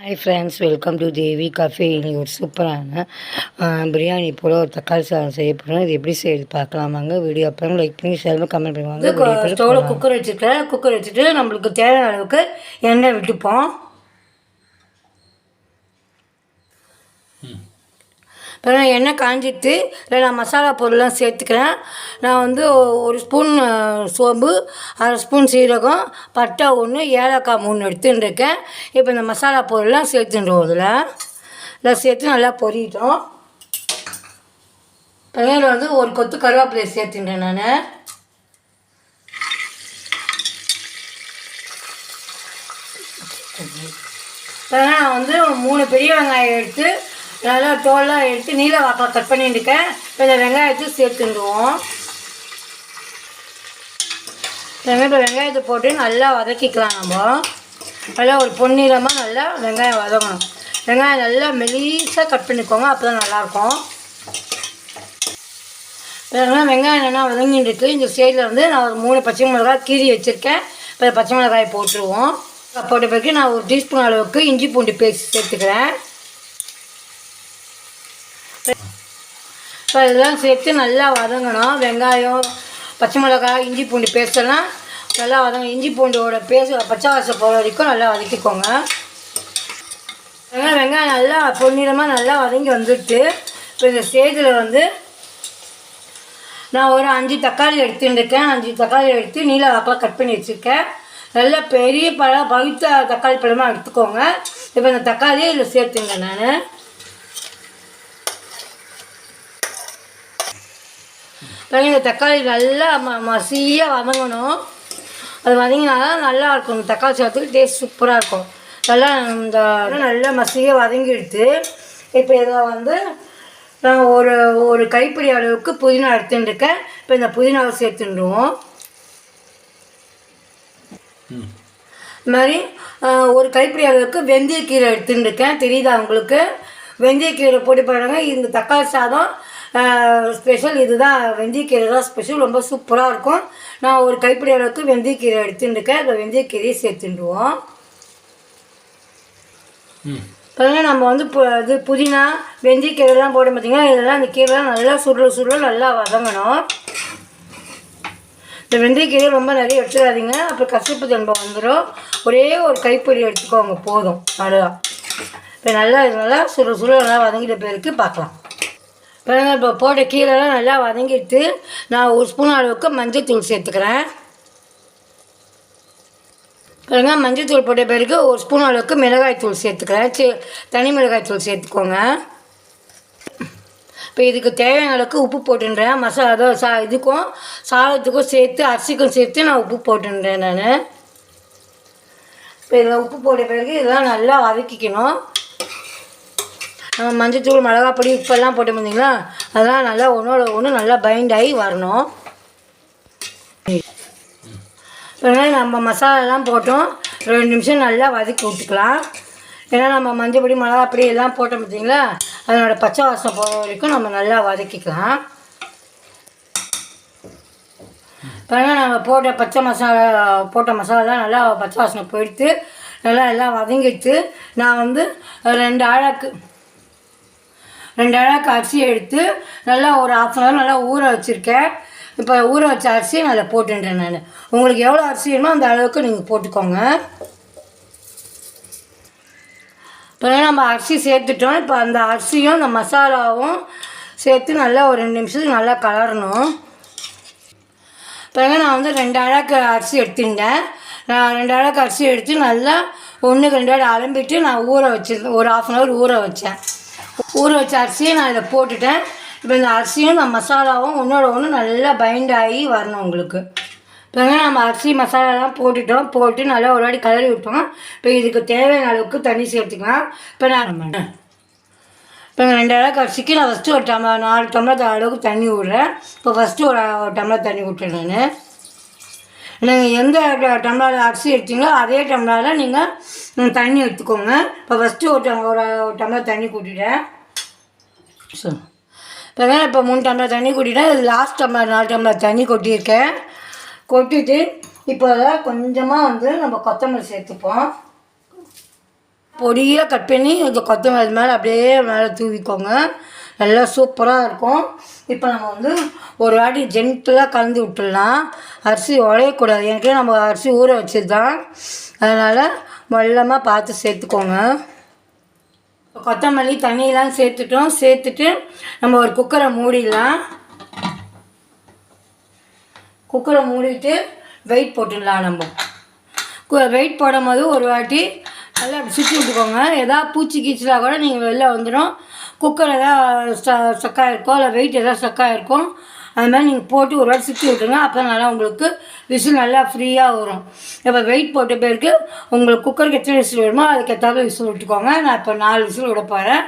Hi friends welcome to Devi cafe இன்னைக்கு ஒரு சூப்பரான பிரியாணி போல் ஒரு தக்காளி சாதம் செய்ய போகிறோம் இது எப்படி செய்யுது பார்க்கலாமாங்க வீடியோ அப்புறம் லைக் பண்ணி ஷேர் கமெண்ட் பண்ணுவாங்க ஸ்டவ்வில் குக்கர் வச்சுருக்கேன். குக்கர் வச்சுட்டு நம்மளுக்கு தேவையான அளவுக்கு எண்ணெய் விட்டுப்போம். அப்புறம் எண்ணெய் காஞ்சிட்டு இல்லை நான் மசாலா பொருள்லாம் சேர்த்துக்கிறேன். நான் வந்து ஒரு ஸ்பூன் சோம்பு அரை ஸ்பூன் சீரகம் பட்டை ஒன்று ஏலக்காய் மூணு எடுத்துன்னு இருக்கேன் இப்போ இந்த மசாலா பொருள்லாம் சேர்த்துன்றோம் இதில். இதில் சேர்த்து நல்லா பொரியட்டும். பையனில் வந்து ஒரு கொத்து கருவேப்பிலையை சேர்த்துட்டேன் நான். இப்போ நான் வந்து மூணு பெரிய வெங்காயம் எடுத்து நல்லா தோலாக எடுத்து நீல வாக்கில் கட் பண்ணிட்டுருக்கேன் கொஞ்சம் இந்த வெங்காயத்தை சேர்த்துடுவோம் இப்போ வெங்காயத்தை போட்டு நல்லா வதக்கிக்கலாம் நம்ம. நல்லா ஒரு பொன்னிறமாக நல்லா வெங்காயம் வதங்கணும். வெங்காயம் நல்லா மெலிசாக கட் பண்ணிக்கோங்க அப்போ தான் நல்லாயிருக்கும். வெங்காயம் வெங்காயம் நல்லா வதங்கிட்டு இருக்கு இந்த சைடில் வந்து நான் ஒரு மூணு பச்சை மிளகாய் கீறி வச்சுருக்கேன். இப்போ பச்சை மிளகாய் போட்டுருவோம். போட்ட பிறகு நான் ஒரு டீஸ்பூன் அளவுக்கு இஞ்சி பூண்டு பேஸ்ட் சேர்த்துக்கிறேன். இப்போ இதெல்லாம் சேர்த்து நல்லா வதங்கணும். வெங்காயம் பச்சை மிளகாய் இஞ்சி பூண்டு பேஸ்டெல்லாம் நல்லா வதங்க இஞ்சி பூண்டோட பேஸ்ட் பச்சை வாசம் போகிற வரைக்கும் நல்லா வதக்கிக்கோங்க. வெங்காயம் வெங்காயம் நல்லா பொன்னிறமாக நல்லா வதங்கி வந்துட்டு இப்போ இந்த ஸ்டேஜில் வந்து நான் ஒரு அஞ்சு தக்காளி எடுத்துட்டுருக்கேன் அஞ்சு தக்காளி எடுத்து நீல வாக்கில் கட் பண்ணி வச்சுருக்கேன். நல்ல பெரிய பழம் பழுத்த தக்காளி பழமாக எடுத்துக்கோங்க. இப்போ இந்த தக்காளியை இதில் சேர்த்துங்க நான். பாருங்க, இந்த தக்காளி நல்லா ம மசியாக வதங்கணும். அது வதங்கினா தான் நல்லா இருக்கும் இந்த தக்காளி சாதத்துக்கு டேஸ்ட் சூப்பராக இருக்கும். நல்லா இந்த நல்லா மசியாக வதங்கிடுத்து இப்போ இதை வந்து நான் ஒரு ஒரு கைப்பிடி அளவுக்கு புதினா எடுத்துட்டுருக்கேன். இப்போ இந்த புதினாவை சேர்த்துடுவோம் இது மாதிரி ஒரு கைப்பிடி அளவுக்கு வெந்தயக்கீரை எடுத்துட்டுருக்கேன். தெரியுதா உங்களுக்கு? வெந்தயக்கீரை போட்டு பாருங்க. இந்த தக்காளி சாதம் ஸ்பெஷல் இதுதான். வெந்தயக்கீரை தான் ஸ்பெஷல் ரொம்ப சூப்பராக இருக்கும். நான் ஒரு கைப்பிடி அளவுக்கு வெந்தயக்கீரை எடுத்துட்டுருக்கேன் இந்த வெந்தயக்கீரையை சேர்த்துடுவோம் பாருங்க நம்ம வந்து பு இது புதினா வெந்தயக்கீரைலாம் போட பார்த்தீங்கன்னா இதெல்லாம் இந்த கீரைலாம் நல்லா சுருள சுருள நல்லா வதங்கணும். இந்த வெந்தயக்கீரை ரொம்ப நிறைய எடுத்துடாதீங்க அப்புறம் கசப்பு தன்மை வந்துடும் ஒரே ஒரு கைப்பிடி எடுத்துக்கோங்க போதும். அவ்வளோதான் இப்போ நல்லா இது நல்லா சுட சுட நல்லா வதங்கிட்ட பிறகு பார்க்கலாம். இப்போ போட்ட கீரைலாம் நல்லா வதங்கிட்டு நான் ஒரு ஸ்பூன் அளவுக்கு மஞ்சள் தூள் சேர்த்துக்கிறேன். பாருங்க மஞ்சள் தூள் போட்ட பிறகு ஒரு ஸ்பூன் அளவுக்கு மிளகாய் தூள் சேர்த்துக்கிறேன். சி தனி மிளகாய் தூள் சேர்த்துக்கோங்க. இப்போ இதுக்கு தேவையான அளவுக்கு உப்பு போட்டுன்றேன். மசாலா அதோ சா இதுக்கும் சாதத்துக்கும் சேர்த்து அரிசிக்கும் சேர்த்து நான் உப்பு போட்டுன்றேன் நான். இப்போ இதில் உப்பு போட்ட பிறகு இதெல்லாம் நல்லா வதக்கிக்கணும். மஞ்சத்தூள் மிளகா பொடி உப்பெல்லாம் போட்டு பார்த்தீங்களா அதெல்லாம் நல்லா ஒன்றோட ஒன்று நல்லா பைண்ட் ஆகி வரணும். இப்போ நம்ம மசாலாலாம் போட்டோம். ரெண்டு நிமிஷம் நல்லா வதக்கி விட்டுக்கலாம். ஏன்னா நம்ம மஞ்சள் பொடி பொடி எல்லாம் போட்டோம் பார்த்தீங்களா அதனோட பச்சை வாசம் போகிற வரைக்கும் நம்ம நல்லா வதக்கிக்கலாம். பாருங்க நம்ம போட்ட பச்சை மசாலா போட்ட மசாலாலாம் நல்லா பச்சை வாசனை போயிடுத்து நல்லா எல்லாம் வதங்கிட்டு நான் வந்து ரெண்டு ஆழாக்கு ரெண்டு அழகு அரிசி எடுத்து நல்லா ஒரு ஆஃப் அன் ஹவர் நல்லா ஊற வச்சுருக்கேன். இப்போ ஊற வச்ச அரிசியை நான் அதை போட்டுன்றேன் நான். உங்களுக்கு எவ்வளோ அரிசி வேணுமோ அந்த அளவுக்கு நீங்கள் போட்டுக்கோங்க. இப்போ நம்ம அரிசி சேர்த்துட்டோம். இப்போ அந்த அரிசியும் அந்த மசாலாவும் சேர்த்து நல்லா ஒரு ரெண்டு நிமிஷத்துக்கு நல்லா கலரணும். பிறகு நான் வந்து ரெண்டு அழகு அரிசி எடுத்துட்டேன். நான் ரெண்டு அழகு அரிசி எடுத்து நல்லா ஒன்றுக்கு ரெண்டு அழகு அலம்பிட்டு நான் ஊற வச்சிருந்தேன் ஒரு ஆஃப் அன் ஹவர் ஊற வச்சேன். ஊற வச்ச அரிசியை நான் இதை போட்டுட்டேன். இப்போ இந்த அரிசியும் இந்த மசாலாவும் ஒன்றோட ஒன்று நல்லா பைண்ட் ஆகி வரணும் உங்களுக்கு. பிறகு நம்ம அரிசி மசாலாலாம் போட்டுட்டோம். போட்டு நல்லா ஒரு வாட்டி கலரி விட்டோம். இப்போ இதுக்கு தேவையான அளவுக்கு தண்ணி சேர்த்துக்கலாம். இப்போ நான் இப்போ ரெண்டு அளவுக்கு அரிசிக்கு நான் ஃபஸ்ட்டு ஒரு டம்ளர் நாலு டம்ளர் அளவுக்கு தண்ணி விட்றேன். இப்போ ஃபஸ்ட்டு ஒரு ஒரு டம்ளர் தண்ணி விட்டுறேன் நான். நீங்கள் எந்த டம்ளரில் அரிசி எடுத்தீங்களோ அதே டம்ளரில் நீங்கள் தண்ணி எடுத்துக்கோங்க. இப்போ ஃபஸ்ட்டு ஒரு டம்- ஒரு டம்ளர் தண்ணி கூட்டிட்டேன். சரி. இப்போ இப்போ மூணு டம்ளர் தண்ணி கூட்டிட்டேன். லாஸ்ட் டம்ளர் நாலு டம்ளர் தண்ணி கொட்டியிருக்கேன். கொட்டிட்டு இப்போ கொஞ்சமாக வந்து நம்ம கொத்தமல்லி சேர்த்துப்போம். பொடியாக கட் பண்ணி கொஞ்சம் கொத்தமல்லி மேலே அப்படியே மேலே தூவிக்கோங்க. நல்லா சூப்பராக இருக்கும். இப்போ நம்ம வந்து ஒரு வாட்டி ஜென்டிலாக கலந்து விட்டுடலாம். அரிசி உடையக்கூடாது. ஏற்கனவே நம்ம அரிசி ஊற வச்சது தான் அதனால் வெள்ளமாக பார்த்து சேர்த்துக்கோங்க. இப்போ கொத்தமல்லி தண்ணியெலாம் சேர்த்துட்டோம். சேர்த்துட்டு நம்ம ஒரு குக்கரை மூடிடலாம். குக்கரை மூடிட்டு வெயிட் போட்டுடலாம் நம்ம. வெயிட் போடும் போது ஒரு வாட்டி நல்லா அப்படி சுற்றி விட்டுக்கோங்க. எதாவது பூச்சி கீச்சலாக கூட நீங்கள் வெளில வந்துடும் குக்கர் எதாவது ஸ்ட ஸ்டக்காக இருக்கும் இல்லை வெயிட் எதாவது ஸ்டக்காக இருக்கும் அது மாதிரி நீங்கள் போட்டு ஒரு வாட்டி சுற்றி விட்டுருங்க. அப்போ நல்லா உங்களுக்கு விசில் நல்லா ஃப்ரீயாக வரும். இப்போ வெயிட் போட்ட பேருக்கு உங்களுக்கு குக்கருக்கு எத்தனை விசில் வருமோ அதுக்கேற்றாலும் விசில் விட்டுக்கோங்க. நான் இப்போ நாலு விசில் விட போகிறேன்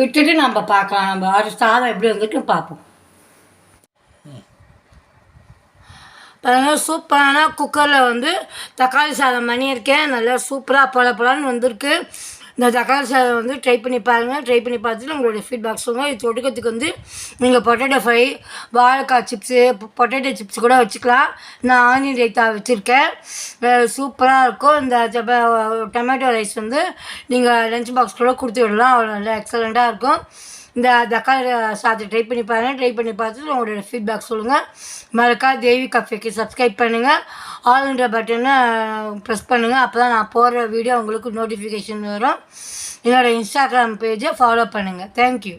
விட்டுட்டு நம்ம பார்க்கலாம். நம்ம அது சாதம் எப்படி வந்துட்டு பார்ப்போம். பாருங்கள் சூப்பரான குக்கரில் வந்து தக்காளி சாதம் பண்ணியிருக்கேன். நல்லா சூப்பராக பல பலன்னு வந்திருக்கு. இந்த தக்காளி சாதம் வந்து ட்ரை பண்ணி பாருங்கள் ட்ரை பண்ணி பார்த்துட்டு உங்களுடைய ஃபீட்பேக் சொல்லுங்கள் இது தொடுக்கிறதுக்கு வந்து நீங்கள் பொட்டேட்டோ ஃப்ரை வாழைக்காய் சிப்ஸு பொட்டேட்டோ சிப்ஸ் கூட வச்சுக்கலாம். நான் ஆனியன் ரைத்தா வச்சுருக்கேன். சூப்பராக இருக்கும். இந்த டொமேட்டோ ரைஸ் வந்து நீங்கள் லஞ்ச் பாக்ஸ் கூட கொடுத்து விடலாம் அவ்வளோ நல்லா எக்ஸலண்ட்டாக இருக்கும். இந்த தக்காளி சாதத்தை ட்ரை பண்ணி பாருங்கள் ட்ரை பண்ணி பார்த்துட்டு உங்களோட ஃபீட்பேக் சொல்லுங்கள் மறக்கா தேவி கஃபேக்கு சப்ஸ்கிரைப் பண்ணுங்கள் ஆல்ன்ற பட்டனை ப்ரெஸ் பண்ணுங்கள் அப்போ தான் நான் போடுற வீடியோ உங்களுக்கு நோட்டிஃபிகேஷன் வரும். என்னோடய இன்ஸ்டாகிராம் பேஜை ஃபாலோ பண்ணுங்கள் தேங்க்யூ